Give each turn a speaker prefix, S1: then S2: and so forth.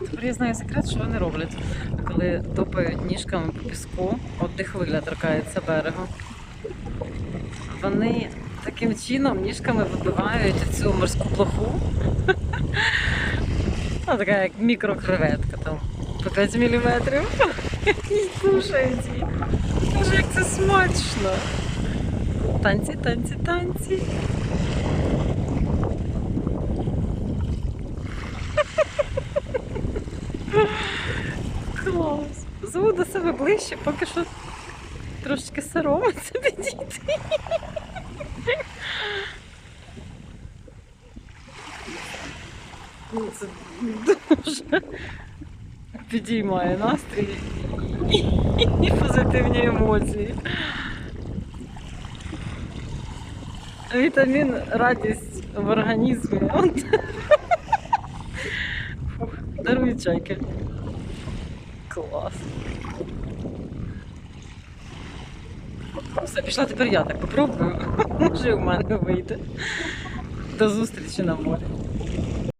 S1: Тепер я знаю секрет, що вони роблять, коли топають ніжками по піску, от де хвиля торкається берегу. Вони таким чином ніжками вибивають цю морську плоху. Ну, така як мікрокреветка там по 5 міліметрів. І кушають її. Боже, як це смачно. Танці, танці, танці. Клас. Зову до себе ближче, поки що трошечки соромиться підійти. Ну, Це дуже підіймає настрій і позитивні емоції. Вітамін радість в організмі. Даруй чайки. Клас. Все, пішла тепер я так попробую. Може, у мене вийде. До зустрічі на морі.